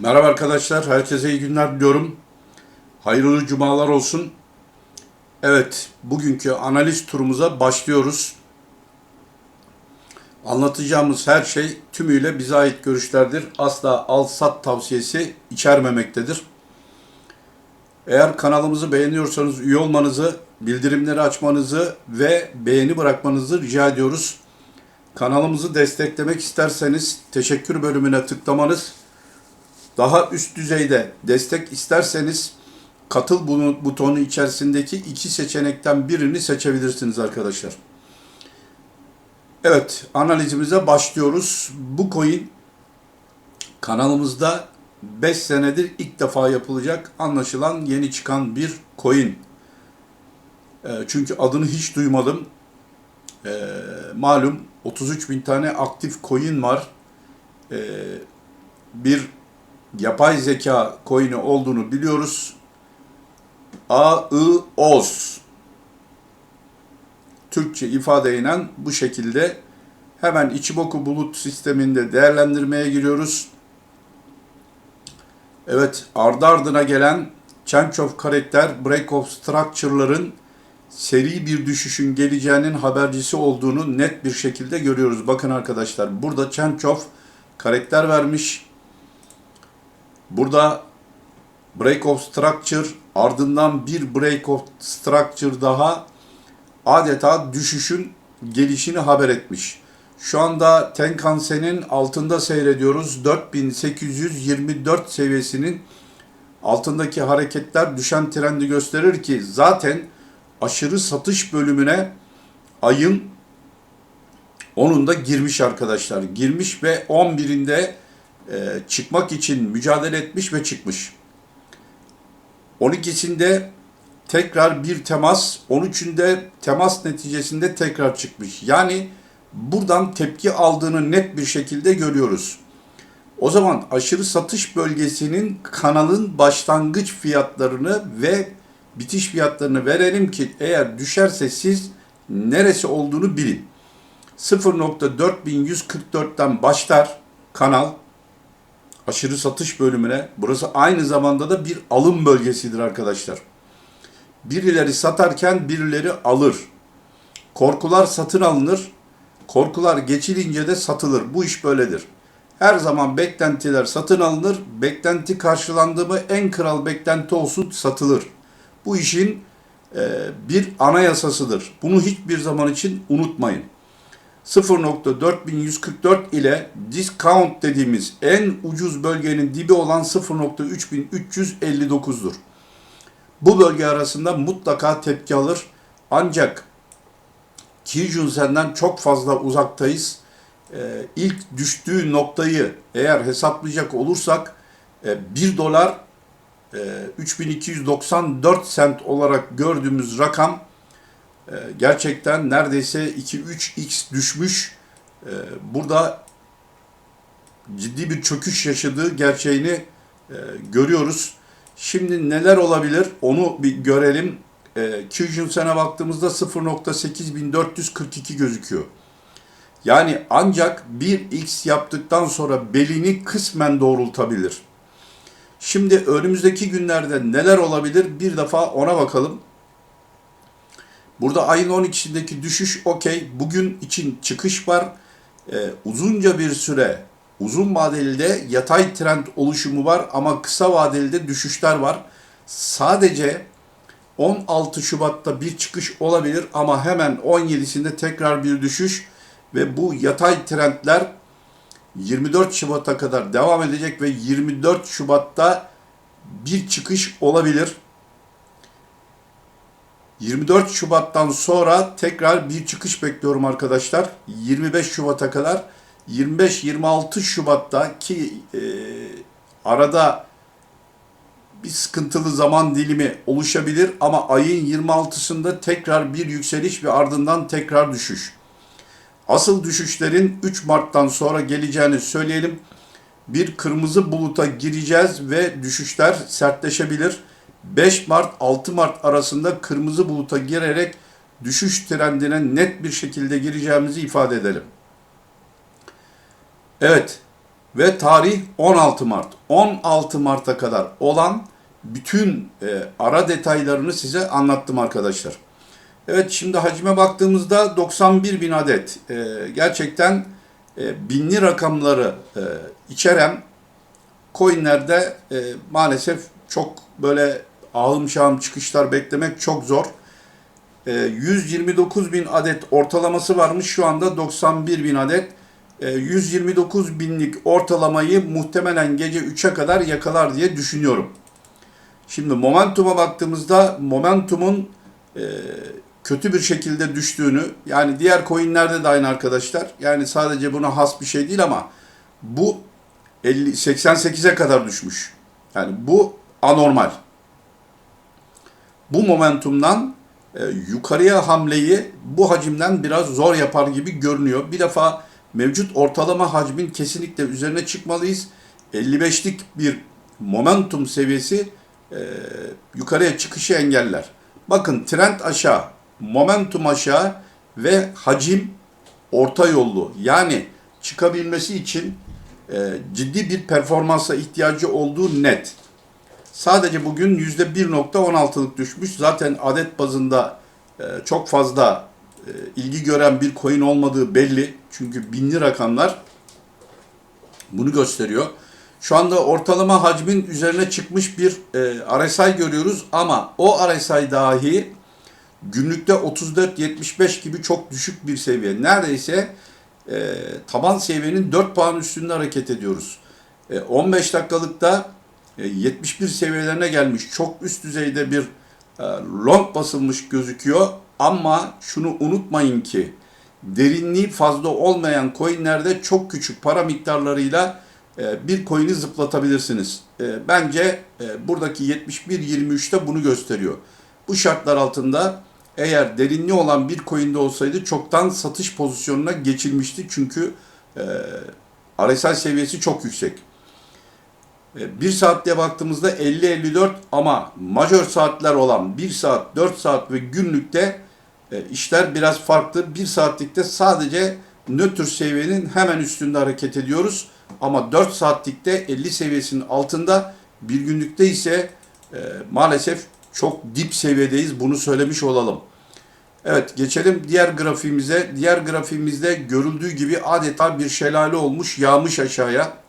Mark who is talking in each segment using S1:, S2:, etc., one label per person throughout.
S1: Merhaba arkadaşlar, herkese iyi günler diliyorum. Hayırlı cumalar olsun. Evet, bugünkü analiz turumuza başlıyoruz. Anlatacağımız her şey tümüyle bize ait görüşlerdir. Asla al-sat tavsiyesi içermemektedir. Eğer kanalımızı beğeniyorsanız üye olmanızı, bildirimleri açmanızı ve beğeni bırakmanızı rica ediyoruz. Kanalımızı desteklemek isterseniz teşekkür bölümüne tıklamanız daha üst düzeyde destek isterseniz katıl butonu içerisindeki iki seçenekten birini seçebilirsiniz arkadaşlar. Evet analizimize başlıyoruz. Bu coin kanalımızda 5 senedir ilk defa yapılacak anlaşılan yeni çıkan bir coin. E, çünkü adını hiç duymadım. E, malum 33 bin tane aktif coin var. E, bir yapay zeka coin'i olduğunu biliyoruz. AIOS Türkçe ifadeyle bu şekilde hemen Ichimoku bulut sisteminde değerlendirmeye giriyoruz. Evet, ardı ardına gelen Change of Karakter, Break of Structure'ların seri bir düşüşün geleceğinin habercisi olduğunu net bir şekilde görüyoruz. Bakın arkadaşlar, burada Change of Karakter vermiş. Burada break of structure ardından bir break of structure daha adeta düşüşün gelişini haber etmiş. Şu anda Tenkan-sen'in altında seyrediyoruz. 4824 seviyesinin altındaki hareketler düşen trendi gösterir ki zaten aşırı satış bölümüne ayın 10'unda girmiş arkadaşlar. Girmiş ve 11'inde e, çıkmak için mücadele etmiş ve çıkmış. 12'sinde tekrar bir temas, 13'ünde temas neticesinde tekrar çıkmış. Yani buradan tepki aldığını net bir şekilde görüyoruz. O zaman aşırı satış bölgesinin kanalın başlangıç fiyatlarını ve bitiş fiyatlarını verelim ki eğer düşerse siz neresi olduğunu bilin. 0.4144'ten başlar kanal aşırı satış bölümüne. Burası aynı zamanda da bir alım bölgesidir arkadaşlar. Birileri satarken birileri alır. Korkular satın alınır. Korkular geçilince de satılır. Bu iş böyledir. Her zaman beklentiler satın alınır. Beklenti karşılandığı mı en kral beklenti olsun satılır. Bu işin bir anayasasıdır. Bunu hiçbir zaman için unutmayın. 0.4144 ile discount dediğimiz en ucuz bölgenin dibi olan 0.3359'dur. Bu bölge arasında mutlaka tepki alır. Ancak Kijun senden çok fazla uzaktayız. Ee, ilk düştüğü noktayı eğer hesaplayacak olursak e, 1 dolar e, 3294 sent olarak gördüğümüz rakam gerçekten neredeyse 2-3x düşmüş. E, burada ciddi bir çöküş yaşadığı gerçeğini e, görüyoruz. Şimdi neler olabilir onu bir görelim. E, Kyujin sene baktığımızda 0.8442 gözüküyor. Yani ancak 1x yaptıktan sonra belini kısmen doğrultabilir. Şimdi önümüzdeki günlerde neler olabilir bir defa ona bakalım. Burada ayın 12'sindeki düşüş okey. Bugün için çıkış var. Ee, uzunca bir süre uzun vadeli de yatay trend oluşumu var ama kısa vadeli de düşüşler var. Sadece 16 Şubat'ta bir çıkış olabilir ama hemen 17'sinde tekrar bir düşüş ve bu yatay trendler 24 Şubat'a kadar devam edecek ve 24 Şubat'ta bir çıkış olabilir. 24 Şubat'tan sonra tekrar bir çıkış bekliyorum arkadaşlar. 25 Şubat'a kadar. 25-26 Şubat'ta ki e, arada bir sıkıntılı zaman dilimi oluşabilir ama ayın 26'sında tekrar bir yükseliş ve ardından tekrar düşüş. Asıl düşüşlerin 3 Mart'tan sonra geleceğini söyleyelim. Bir kırmızı buluta gireceğiz ve düşüşler sertleşebilir. 5 Mart 6 Mart arasında kırmızı buluta girerek düşüş trendine net bir şekilde gireceğimizi ifade edelim. Evet, Ve tarih 16 Mart. 16 Mart'a kadar olan bütün e, ara detaylarını size anlattım arkadaşlar. Evet şimdi hacime baktığımızda 91 bin adet. E, gerçekten e, binli rakamları e, içeren coinlerde e, maalesef çok böyle ağım şahım çıkışlar beklemek çok zor. E, 129 bin adet ortalaması varmış şu anda 91 bin adet. E, 129 binlik ortalamayı muhtemelen gece 3'e kadar yakalar diye düşünüyorum. Şimdi Momentum'a baktığımızda Momentum'un e, kötü bir şekilde düştüğünü yani diğer coinlerde de aynı arkadaşlar. Yani sadece buna has bir şey değil ama bu 50 88'e kadar düşmüş. Yani bu anormal. Bu momentumdan e, yukarıya hamleyi bu hacimden biraz zor yapar gibi görünüyor. Bir defa mevcut ortalama hacmin kesinlikle üzerine çıkmalıyız. 55'lik bir momentum seviyesi e, yukarıya çıkışı engeller. Bakın trend aşağı, momentum aşağı ve hacim orta yollu. Yani çıkabilmesi için e, ciddi bir performansa ihtiyacı olduğu net. Sadece bugün %1.16'lık düşmüş. Zaten adet bazında e, çok fazla e, ilgi gören bir coin olmadığı belli. Çünkü binli rakamlar bunu gösteriyor. Şu anda ortalama hacmin üzerine çıkmış bir e, RSI görüyoruz ama o RSI dahi günlükte 34-75 gibi çok düşük bir seviye. Neredeyse taban seviyenin 4 puan üstünde hareket ediyoruz. E, 15 dakikalıkta 71 seviyelerine gelmiş. Çok üst düzeyde bir e, long basılmış gözüküyor. Ama şunu unutmayın ki derinliği fazla olmayan coinlerde çok küçük para miktarlarıyla e, bir coin'i zıplatabilirsiniz. E, bence e, buradaki 71-23'te bunu gösteriyor. Bu şartlar altında eğer derinliği olan bir coin'de olsaydı çoktan satış pozisyonuna geçilmişti. Çünkü e, RSI seviyesi çok yüksek. E, 1 saatte baktığımızda 50-54 ama majör saatler olan 1 saat, 4 saat ve günlükte e, işler biraz farklı. 1 saatlikte sadece nötr seviyenin hemen üstünde hareket ediyoruz. Ama 4 saatlikte 50 seviyesinin altında bir günlükte ise e, maalesef çok dip seviyedeyiz. Bunu söylemiş olalım. Evet geçelim diğer grafiğimize. Diğer grafiğimizde görüldüğü gibi adeta bir şelale olmuş yağmış aşağıya.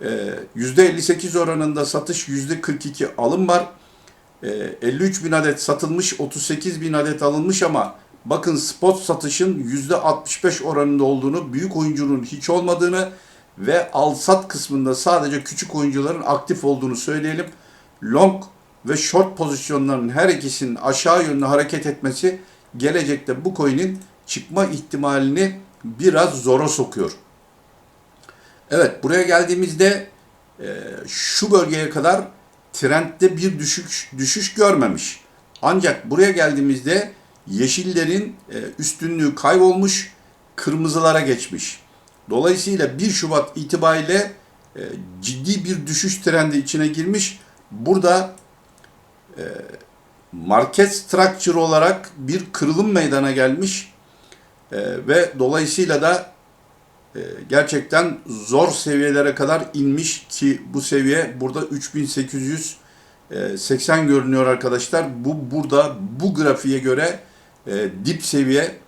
S1: E, %58 oranında satış %42 alım var. E, 53 bin adet satılmış 38 bin adet alınmış ama bakın spot satışın %65 oranında olduğunu büyük oyuncunun hiç olmadığını ve al-sat kısmında sadece küçük oyuncuların aktif olduğunu söyleyelim. Long ve short pozisyonların her ikisinin aşağı yönlü hareket etmesi gelecekte bu coin'in çıkma ihtimalini biraz zora sokuyor. Evet buraya geldiğimizde e, şu bölgeye kadar trendde bir düşüş, düşüş görmemiş. Ancak buraya geldiğimizde yeşillerin e, üstünlüğü kaybolmuş, kırmızılara geçmiş. Dolayısıyla 1 Şubat itibariyle e, ciddi bir düşüş trendi içine girmiş. Burada e, market structure olarak bir kırılım meydana gelmiş e, ve dolayısıyla da gerçekten zor seviyelere kadar inmiş ki bu seviye burada 3880 görünüyor arkadaşlar. Bu burada bu grafiğe göre e, dip seviye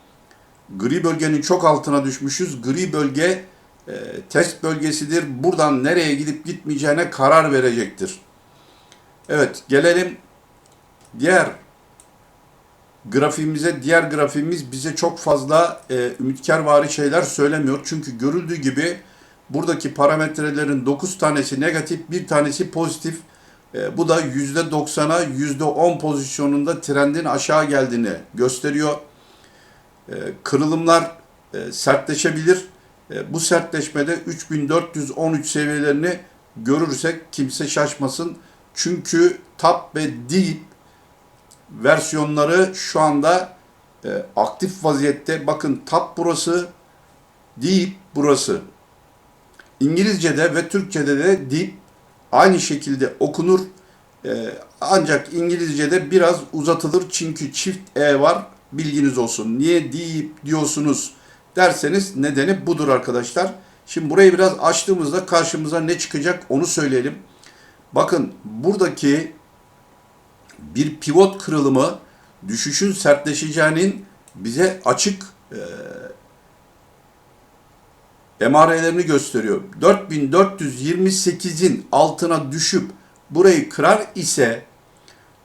S1: Gri bölgenin çok altına düşmüşüz. Gri bölge e, test bölgesidir. Buradan nereye gidip gitmeyeceğine karar verecektir. Evet gelelim diğer grafiğimize. Diğer grafiğimiz bize çok fazla e, ümitkar vari şeyler söylemiyor. Çünkü görüldüğü gibi buradaki parametrelerin 9 tanesi negatif, bir tanesi pozitif. E, bu da %90'a %10 pozisyonunda trendin aşağı geldiğini gösteriyor. E, kırılımlar e, sertleşebilir. E, bu sertleşmede 3413 seviyelerini görürsek kimse şaşmasın. Çünkü top ve deep versiyonları şu anda aktif vaziyette. Bakın top burası, deep burası. İngilizce'de ve Türkçe'de de deep aynı şekilde okunur. ancak İngilizce'de biraz uzatılır çünkü çift E var bilginiz olsun. Niye deyip diyorsunuz derseniz nedeni budur arkadaşlar. Şimdi burayı biraz açtığımızda karşımıza ne çıkacak onu söyleyelim. Bakın buradaki bir pivot kırılımı düşüşün sertleşeceğinin bize açık e, emarelerini gösteriyor. 4428'in altına düşüp burayı kırar ise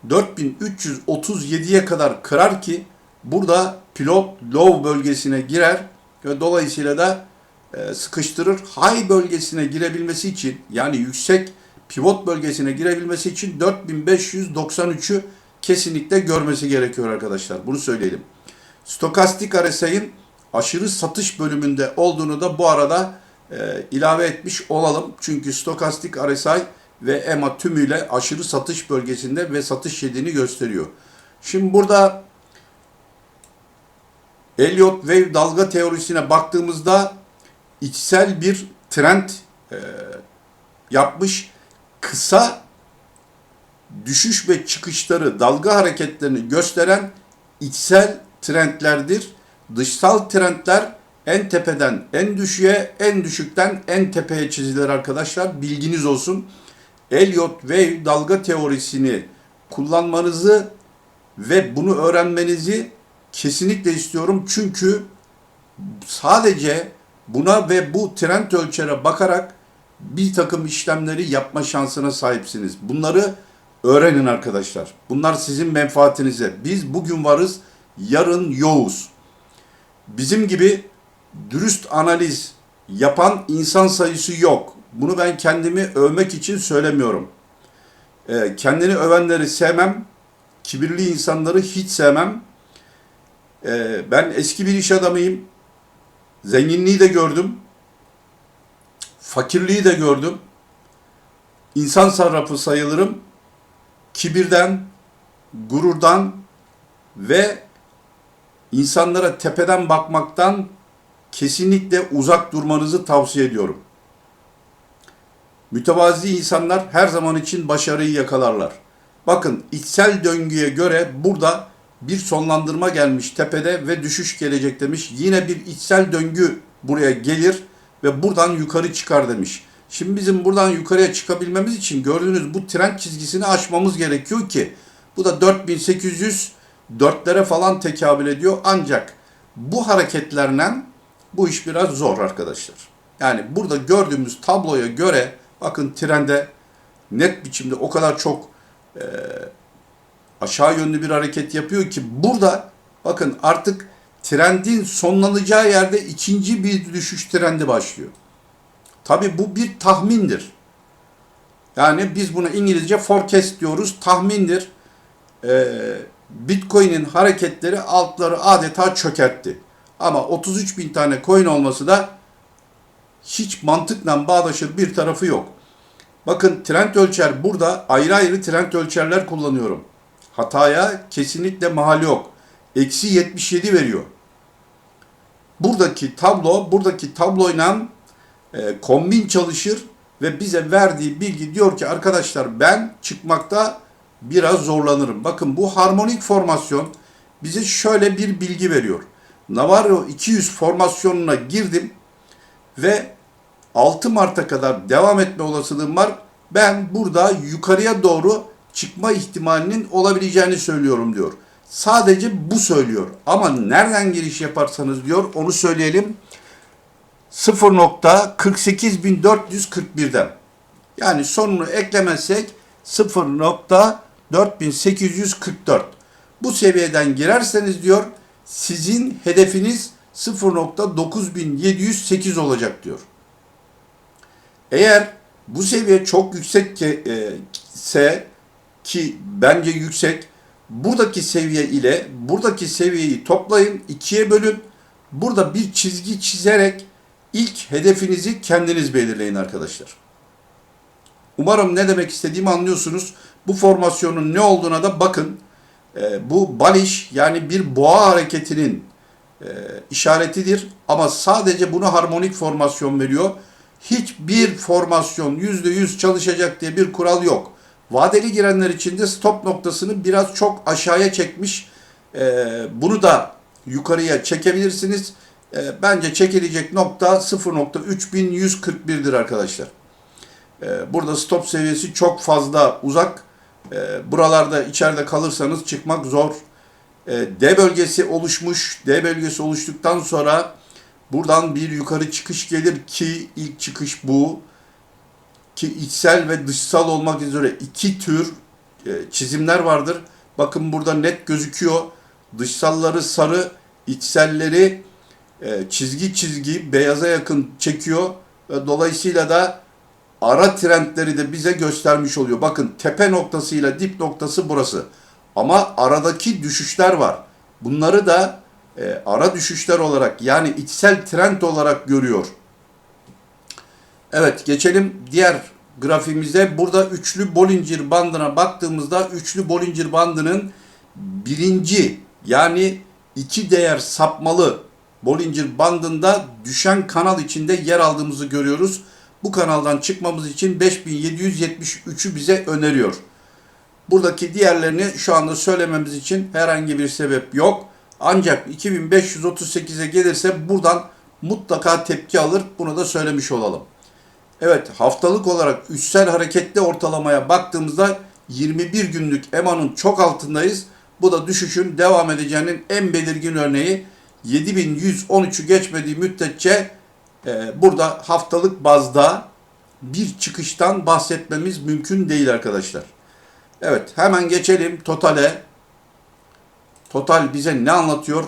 S1: 4337'ye kadar kırar ki burada pilot low bölgesine girer ve dolayısıyla da e, sıkıştırır. High bölgesine girebilmesi için yani yüksek pivot bölgesine girebilmesi için 4593'ü kesinlikle görmesi gerekiyor arkadaşlar. Bunu söyleyelim. Stokastik RSI'nin aşırı satış bölümünde olduğunu da bu arada e, ilave etmiş olalım. Çünkü stokastik RSI ve EMA tümüyle aşırı satış bölgesinde ve satış yediğini gösteriyor. Şimdi burada Elliott Wave dalga teorisine baktığımızda içsel bir trend e, yapmış. Kısa düşüş ve çıkışları, dalga hareketlerini gösteren içsel trendlerdir. Dışsal trendler en tepeden en düşüğe, en düşükten en tepeye çizilir arkadaşlar. Bilginiz olsun. Elliott Wave dalga teorisini kullanmanızı ve bunu öğrenmenizi kesinlikle istiyorum. Çünkü sadece buna ve bu trend ölçere bakarak bir takım işlemleri yapma şansına sahipsiniz. Bunları öğrenin arkadaşlar. Bunlar sizin menfaatinize. Biz bugün varız, yarın yoğuz. Bizim gibi dürüst analiz yapan insan sayısı yok. Bunu ben kendimi övmek için söylemiyorum. Ee, kendini övenleri sevmem. Kibirli insanları hiç sevmem. Ee, ben eski bir iş adamıyım. Zenginliği de gördüm. Fakirliği de gördüm. İnsan sarrafı sayılırım. Kibirden, gururdan ve insanlara tepeden bakmaktan kesinlikle uzak durmanızı tavsiye ediyorum. Mütevazi insanlar her zaman için başarıyı yakalarlar. Bakın içsel döngüye göre burada bir sonlandırma gelmiş tepede ve düşüş gelecek demiş. Yine bir içsel döngü buraya gelir ve buradan yukarı çıkar demiş. Şimdi bizim buradan yukarıya çıkabilmemiz için gördüğünüz bu trend çizgisini aşmamız gerekiyor ki bu da 4800 dörtlere falan tekabül ediyor. Ancak bu hareketlerle bu iş biraz zor arkadaşlar. Yani burada gördüğümüz tabloya göre bakın trende net biçimde o kadar çok e, aşağı yönlü bir hareket yapıyor ki burada bakın artık trendin sonlanacağı yerde ikinci bir düşüş trendi başlıyor. Tabi bu bir tahmindir. Yani biz buna İngilizce forecast diyoruz. Tahmindir. Ee, Bitcoin'in hareketleri altları adeta çökertti. Ama 33 bin tane coin olması da hiç mantıkla bağdaşır bir tarafı yok. Bakın trend ölçer burada ayrı ayrı trend ölçerler kullanıyorum. Hataya kesinlikle mahal yok. Eksi 77 veriyor. Buradaki tablo, buradaki tabloyla e, kombin çalışır ve bize verdiği bilgi diyor ki arkadaşlar ben çıkmakta biraz zorlanırım. Bakın bu harmonik formasyon bize şöyle bir bilgi veriyor. Navarro 200 formasyonuna girdim ve 6 Mart'a kadar devam etme olasılığım var. Ben burada yukarıya doğru çıkma ihtimalinin olabileceğini söylüyorum diyor. Sadece bu söylüyor. Ama nereden giriş yaparsanız diyor onu söyleyelim. 0.48441'den. Yani sonunu eklemezsek 0.4844. Bu seviyeden girerseniz diyor sizin hedefiniz 0.9708 olacak diyor. Eğer bu seviye çok yüksek ise ki bence yüksek buradaki seviye ile buradaki seviyeyi toplayın ikiye bölün burada bir çizgi çizerek ilk hedefinizi kendiniz belirleyin arkadaşlar. Umarım ne demek istediğimi anlıyorsunuz. Bu formasyonun ne olduğuna da bakın. E, bu baliş yani bir boğa hareketinin e, işaretidir. Ama sadece bunu harmonik formasyon veriyor. Hiçbir formasyon %100 çalışacak diye bir kural yok. Vadeli girenler için de stop noktasını biraz çok aşağıya çekmiş. E, bunu da yukarıya çekebilirsiniz. E, bence çekilecek nokta 0.3141'dir arkadaşlar. E, burada stop seviyesi çok fazla uzak. E, buralarda içeride kalırsanız çıkmak zor. E, D bölgesi oluşmuş. D bölgesi oluştuktan sonra buradan bir yukarı çıkış gelir ki ilk çıkış bu. Ki içsel ve dışsal olmak üzere iki tür e, çizimler vardır. Bakın burada net gözüküyor. Dışsalları sarı, içselleri e, çizgi çizgi beyaza yakın çekiyor. Ve dolayısıyla da ara trendleri de bize göstermiş oluyor. Bakın tepe noktasıyla dip noktası burası. Ama aradaki düşüşler var. Bunları da e, ara düşüşler olarak yani içsel trend olarak görüyor. Evet geçelim diğer grafiğimize. Burada üçlü Bollinger bandına baktığımızda üçlü Bollinger bandının birinci yani iki değer sapmalı Bollinger bandında düşen kanal içinde yer aldığımızı görüyoruz. Bu kanaldan çıkmamız için 5773'ü bize öneriyor. Buradaki diğerlerini şu anda söylememiz için herhangi bir sebep yok. Ancak 2538'e gelirse buradan mutlaka tepki alır. Bunu da söylemiş olalım. Evet haftalık olarak üstsel hareketli ortalamaya baktığımızda 21 günlük EMA'nın çok altındayız. Bu da düşüşün devam edeceğinin en belirgin örneği 7113'ü geçmediği müddetçe e, burada haftalık bazda bir çıkıştan bahsetmemiz mümkün değil arkadaşlar. Evet hemen geçelim Total'e. Total bize ne anlatıyor?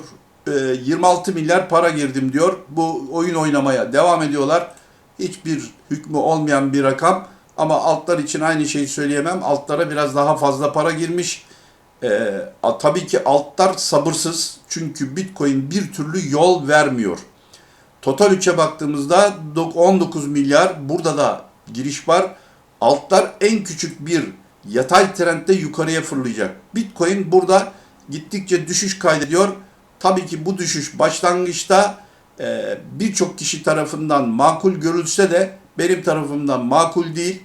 S1: E, 26 milyar para girdim diyor. Bu oyun oynamaya devam ediyorlar. Hiçbir hükmü olmayan bir rakam. Ama altlar için aynı şeyi söyleyemem. Altlara biraz daha fazla para girmiş. A- tabii ki altlar sabırsız. Çünkü Bitcoin bir türlü yol vermiyor. Total 3'e baktığımızda dok- 19 milyar. Burada da giriş var. Altlar en küçük bir yatay trendde yukarıya fırlayacak. Bitcoin burada gittikçe düşüş kaydediyor. Tabii ki bu düşüş başlangıçta e, birçok kişi tarafından makul görülse de benim tarafımdan makul değil.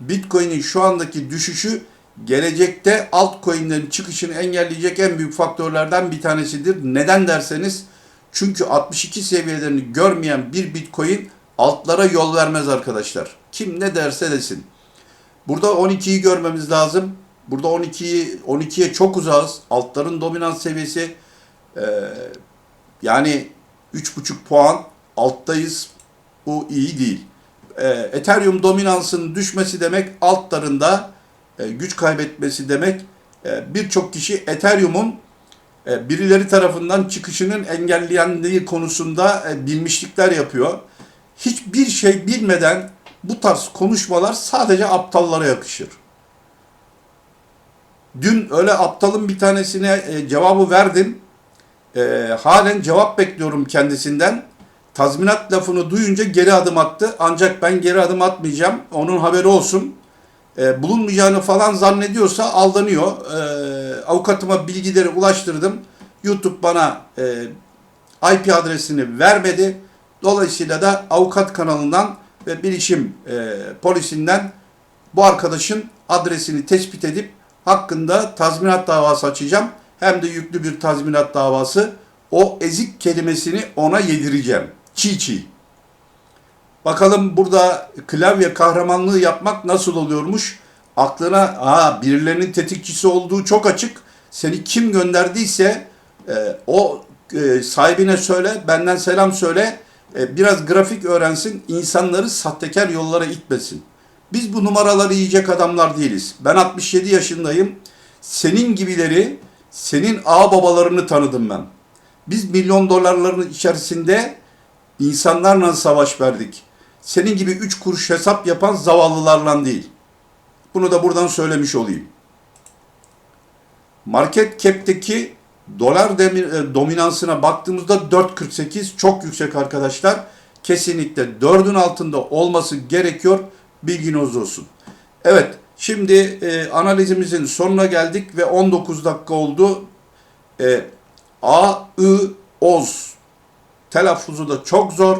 S1: Bitcoin'in şu andaki düşüşü gelecekte altcoin'lerin çıkışını engelleyecek en büyük faktörlerden bir tanesidir. Neden derseniz çünkü 62 seviyelerini görmeyen bir Bitcoin altlara yol vermez arkadaşlar. Kim ne derse desin. Burada 12'yi görmemiz lazım. Burada 12'yi 12'ye çok uzağız. Altların dominant seviyesi e, yani 3,5 puan alttayız. Bu iyi değil. E, Ethereum dominansının düşmesi demek altlarında e, güç kaybetmesi demek. E, Birçok kişi Ethereum'un e, birileri tarafından çıkışının engellendiği konusunda e, bilmişlikler yapıyor. Hiçbir şey bilmeden bu tarz konuşmalar sadece aptallara yakışır. Dün öyle aptalın bir tanesine e, cevabı verdim. E, halen cevap bekliyorum kendisinden. Tazminat lafını duyunca geri adım attı. Ancak ben geri adım atmayacağım. Onun haberi olsun. E, bulunmayacağını falan zannediyorsa aldanıyor. E, avukatıma bilgileri ulaştırdım. YouTube bana e, IP adresini vermedi. Dolayısıyla da avukat kanalından ve bilişim e, polisinden bu arkadaşın adresini tespit edip hakkında tazminat davası açacağım. Hem de yüklü bir tazminat davası. O ezik kelimesini ona yedireceğim. Çiğ çiğ. Bakalım burada klavye kahramanlığı yapmak nasıl oluyormuş? Aklına ha birilerinin tetikçisi olduğu çok açık. Seni kim gönderdiyse e, o e, sahibine söyle, benden selam söyle. E, biraz grafik öğrensin, insanları sahtekar yollara itmesin. Biz bu numaraları yiyecek adamlar değiliz. Ben 67 yaşındayım. Senin gibileri, senin ağ babalarını tanıdım ben. Biz milyon dolarların içerisinde insanlarla savaş verdik. Senin gibi üç kuruş hesap yapan zavallılarla değil. Bunu da buradan söylemiş olayım. Market cap'teki dolar demir, e, dominansına baktığımızda 4.48 çok yüksek arkadaşlar. Kesinlikle 4'ün altında olması gerekiyor. Bilginiz olsun. Evet şimdi e, analizimizin sonuna geldik ve 19 dakika oldu. E, A, I, Oz telaffuzu da çok zor.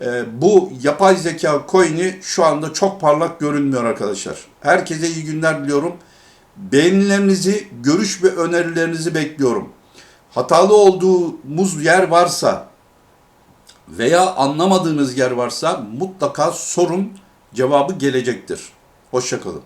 S1: E, bu yapay zeka coin'i şu anda çok parlak görünmüyor arkadaşlar. Herkese iyi günler diliyorum. Beğenilerinizi, görüş ve önerilerinizi bekliyorum. Hatalı olduğumuz yer varsa veya anlamadığınız yer varsa mutlaka sorun cevabı gelecektir. Hoşçakalın.